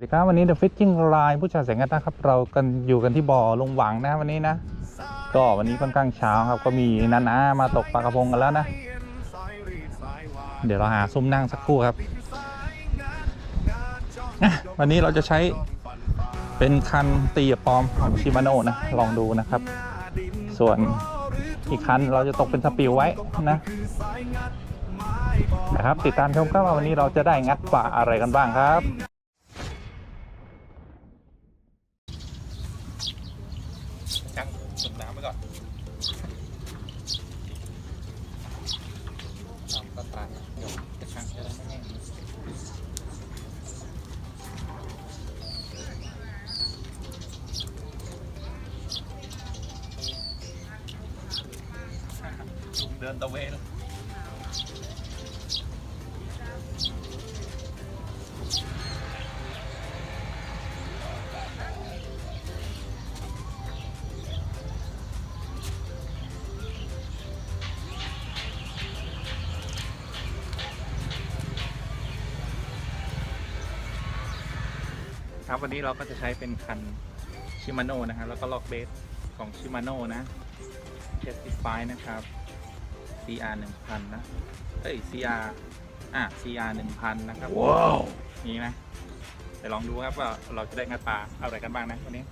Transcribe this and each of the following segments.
สวัสดีครับวันนี้ The Fishing Line ผู้ชายแสงกันนะครับเรากันอยู่กันที่บ่อลงหวังนะวันนี้นะ ก็วันนี้ค่อนข้างเช้าครับก็มีนานามาตกปลากระพงกันแล้วนะ เดี๋ยวเราหาซุ้มนั่งสักครู่ครับ วันนี้เราจะใช้เป็นคันตีปลอมของชิมาโนนะลองดูนะครับ ส่วนอีกคันเราจะตกเป็นสปิวไว้นะนะครับติดตามชมครับว่าวันนี้เราจะได้งัดปลาอะไรกันบ้างครับ เดินตะเวนครับวันนี้เราก็จะใช้เป็นคันชิมาโน่นะครับแล้วก็ล็อกเบสของชิมาโน่นะ75นะครับ CR 1000 นะ เอ้ย CR อะ CR 1000 นะครับว้าวนี่นะเดี๋ยวลองดูครับว่าเราจะได้งัดปลาอะไรกันบ้างนะวันนี้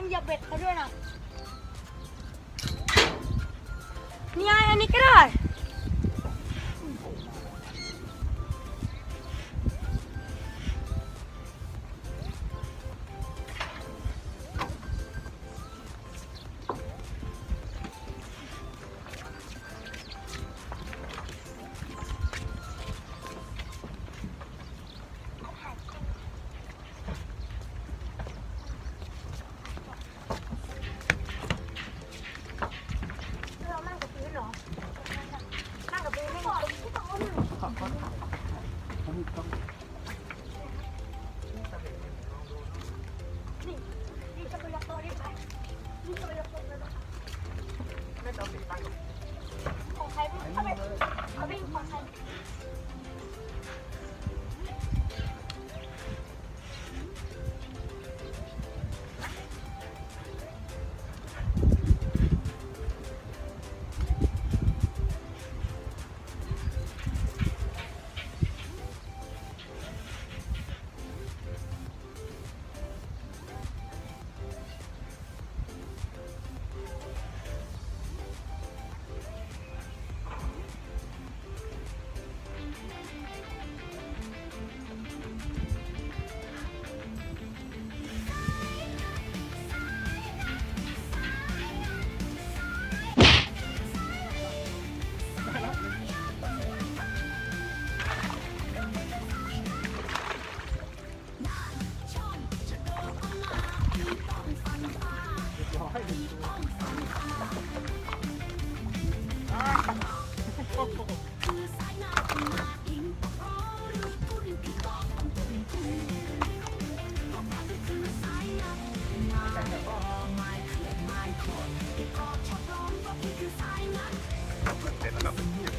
อนอย่าเบ็ดเขาด้วยนะนี่ไงอันนี้ก็ได้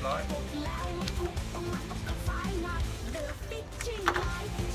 light the fitting light.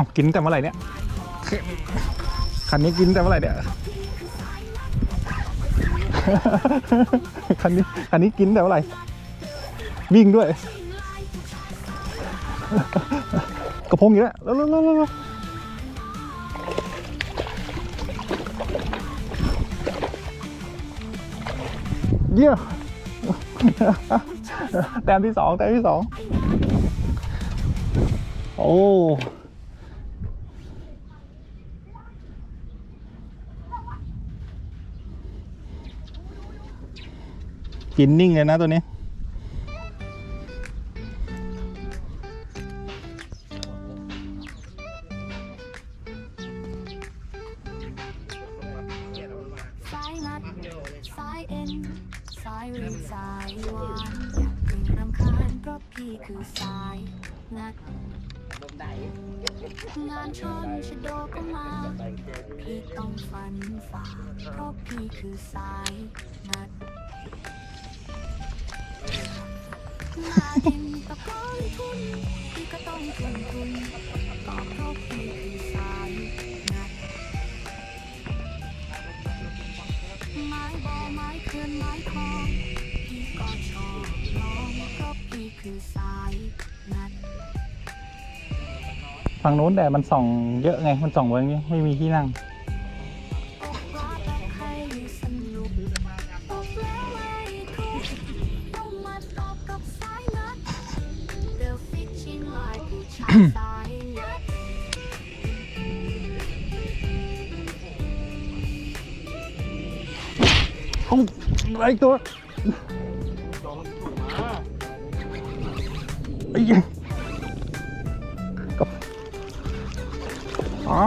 อากินแต่เมื่อไหร่เนี่ยคันนี้กินแต่เมื่อไหร่เนี่ยคันนี้คันนี้กินแต่เมื่อไหร่วิ่งด้วย กระพงอยู่แล้วแล้วแล้วแล้วแล้วเยี่ยมแต้มที่สองแต้มที่สองโอ้ กินนิ่งเลยนะตัวนี้สายนัดสายเอ็นสายรีสายวานอยากถึงรำคาญเพราะพี่คือสายนัดงานชนชะโดก็มา พี่ต้องฟันฝ่าเพราะพี่คือสายนัด ฝั่งนู้นแดดมันส่องเยอะไง มันส่องไว้อย่างงี้ไม่มีที่นั่ง line ผู้ชายสายนัดเอ้าอะไรอีกตัวไอ้ยังกับอ๋อ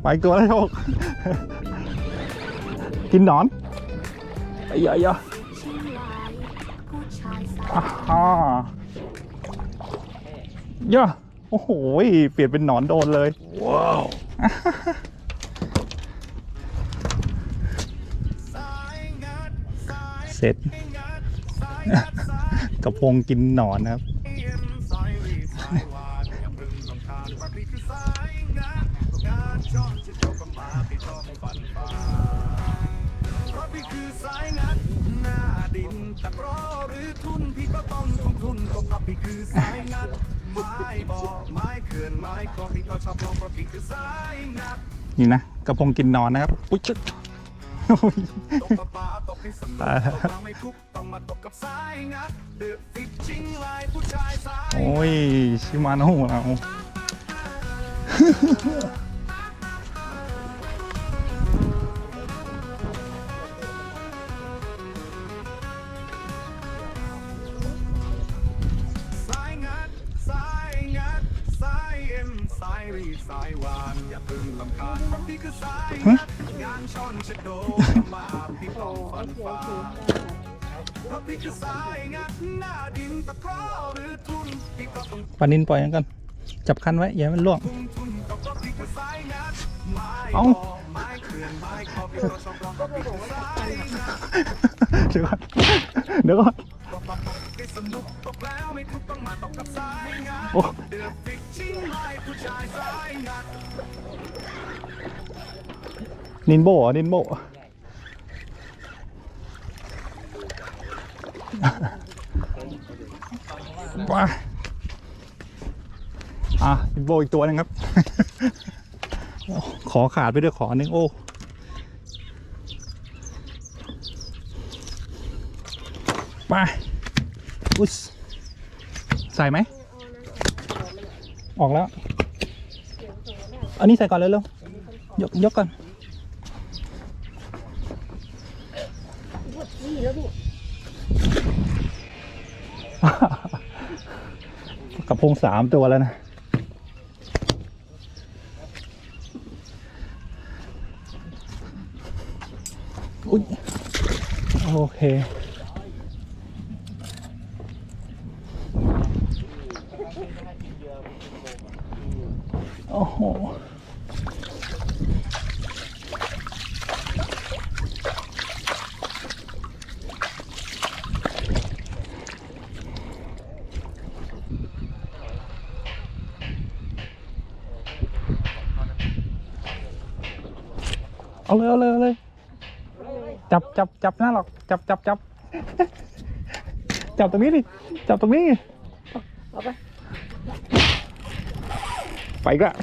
ไปอีกตัวแล้วโชคกินหนอนไอ้ยายะชิงลา ยผู้ชายสายอ่าฮ่าย่ะโอ้โห เปลี่ยนเป็นหนอนโดนเลย ว้าว เสร็จ กระพงกินหนอนนะครับเพราะพี่คือสายงัด หน้าดินตะกร้อหรือทุนพี่ก็ต้องลงทุนก็เพราะพี่คือสายงัดไม้บอกไม้เขื่อนไม้คลองพี่ก็ชอบลงเพราะพี่คือสายงัดนี่นะกระพงกินหนอนนะครับอุ๊ยชึโอ้ยตกปลาปลาตกให้สนุกตายแล้วตกปลาไม่ทุกข์ต้องมาตกกับสายงัดเดือดฟิชชิงไลน์ผู้ชายสายโอ้ยชิมาโน่เรา องปลานินปล่อยมันกัน จับคันไว้ อย่าให้มันล่วงทุ่มทุนก็เพราะพี่คือสายงัดไม้เอ้าบอไม้เขื่อนไม้คอพี่ก็ชอบร้องเพราะพี่คือสายงัดเดี๋ยวก่อนเดี๋ยวก่อน ตกปลาตกให้สนุกตกแล้วไม่ทุกต้องมาตกกับสายงัดโอ้เดือดฟิกชิงไล่ผู้ชายสายงัดนินโบเหรอนินโบว้าอะนินโบอีกตัวหนึงครับ ขอขาดไปด้วยขอหนึ่งโอ้ไป อุ๊ยใส่ไหม ออกแล้ว อันนี้ใส่ก่อนเร็วๆยกยกก่อนกระพงสามตัวแล้วนะ อุ๊ยโอเค โอ้โหเอาเลยเอาเลยเอาเลยจับจับจับหน้าหรอกจับจับจับจับตรงนี้ดิจับตรงนี้เอาไป ไปอีกละ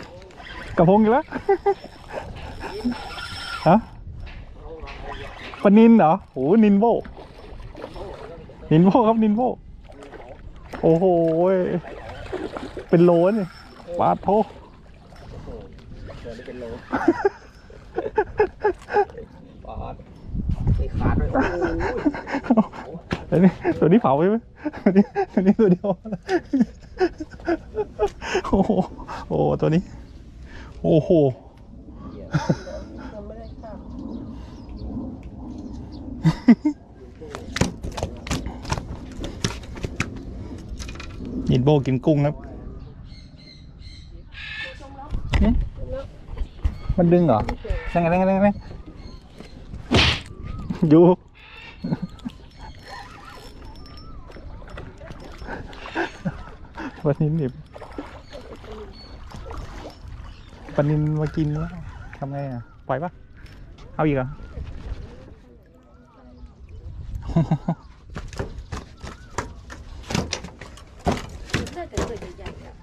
กระพงอีกแล้วฮะปลานินเหรอโอ้นินโบนินโบครับนินโบโอ้โหยเป็นโลนี่ปลาโทตัวนี้ตัวนี้เผาไปไหมตัวนี้ตัวนี้ตัวเดียว โอ้โหโอ้ตัวนี้ โอ้โหยินโบกินกุ้งครับ มันดึงเหรอยังไงยังไงยังไงอยู่ปลานินดิบ ปนินมากินแล้วทำไงอะ ปล่อยปะเอาอีกเหรอน่าจะตัวใหญ่ๆอะ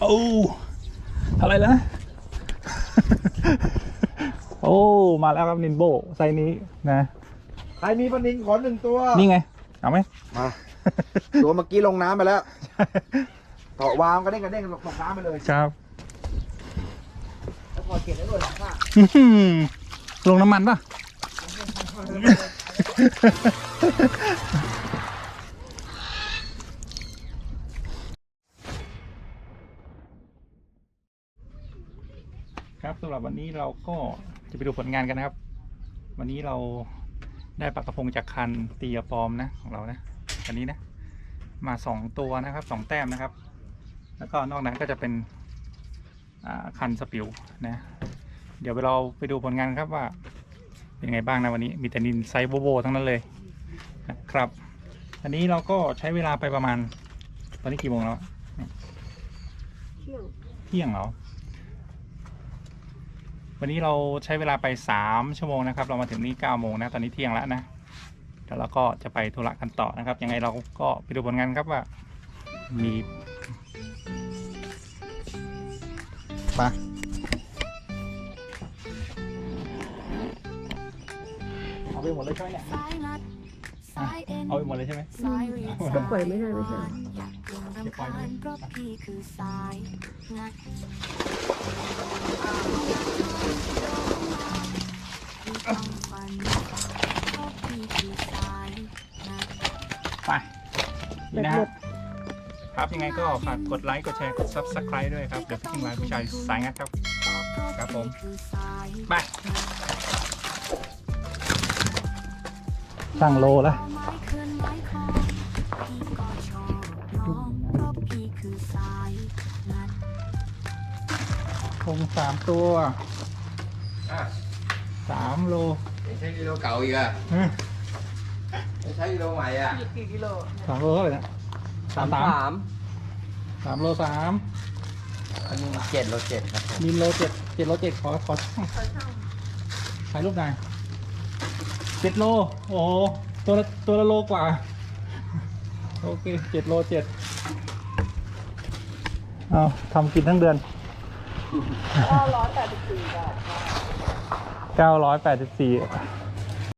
โอ้อะไรนะ อ้มาแล้วครับนินโบไซส์นี้นะใครมีปลานินขอหนึ่งตัวนี่ไงเอาไหม มาตัวเมื่อกี้ลงน้ำไปแล้วต่อวางกระเด้งกระเด้งลงน้ำไปเลยครับแล้วพอเก็บได้ด้วยหลังค่ะอื้อหือลงน้ำมันปะครับสำหรับวันนี้เราก็จะไปดูผลงานกันนะครับ วันนี้เราได้ปลากระพงจากคันตียปอมนะของเรานะอันนี้นะ มาสองตัวนะครับสองแต้มนะครับ แล้วก็นอกนั้นก็จะเป็นอ่าคันสปิวนะเดี๋ยวเราไปดูผลงานครับว่า เป็นยังไงบ้างนะวันนี้มีแต่นินไซโบโบทั้งนั้นเลยนะครับ อันนี้เราก็ใช้เวลาไปประมาณ ตอนนี้กี่โมงแล้วเที่ยงเที่ยงเหรอ วันนี้เราใช้เวลาไปสามชั่วโมงนะครับ เรามาถึงนี่เก้าโมงนะ ตอนนี้เที่ยงแล้วนะเดี๋ยวเราก็จะไปธุระกันต่อนะครับ ยังไงเราก็ไปดูผลงานครับว่ามีมาเอาไปหมดเลยใช่ไหมเนี่ยสายนัดสายเอ็นเอาไปหมดเลยใช่ไหมสายรีดเอาสายปล่อยไม่ได้ไม่ใช่เห รออยากลงรำคาญเพราะพี่คือสายนัดพี่ต้องฝันเพราะพี่คือสายนัด ไปนี่นะฮะครับยังไงก็ฝากกดไลค์ กดแชร์ กด subscribe ด้วยครับเดี๋ยวพี่ทิ้งไว้ผู้ชายสายงัดครับ ครับผม ไปตั้งโลแล้ว คงสามตัวสามโลไม่ใช่กิโลเก่าอีกอะเฮ้ยไม่ใช่กิโลใหม่อะสามโลเท่าไหร่นะสามสามสามโลสามอันนี้เจ็ดโลเจ็ดครับผมมินโลเจ็ดเจ็ดโลเจ็ดขอขอถ่ายรูปหน่อยเจ็ดโลโอ้โหตัวละตัวละโลกว่า โอเคเจ็ดโลเจ็ดเอาทำกินทั้งเดือน เก้าร้อยแปดสิบสี่บาทสี่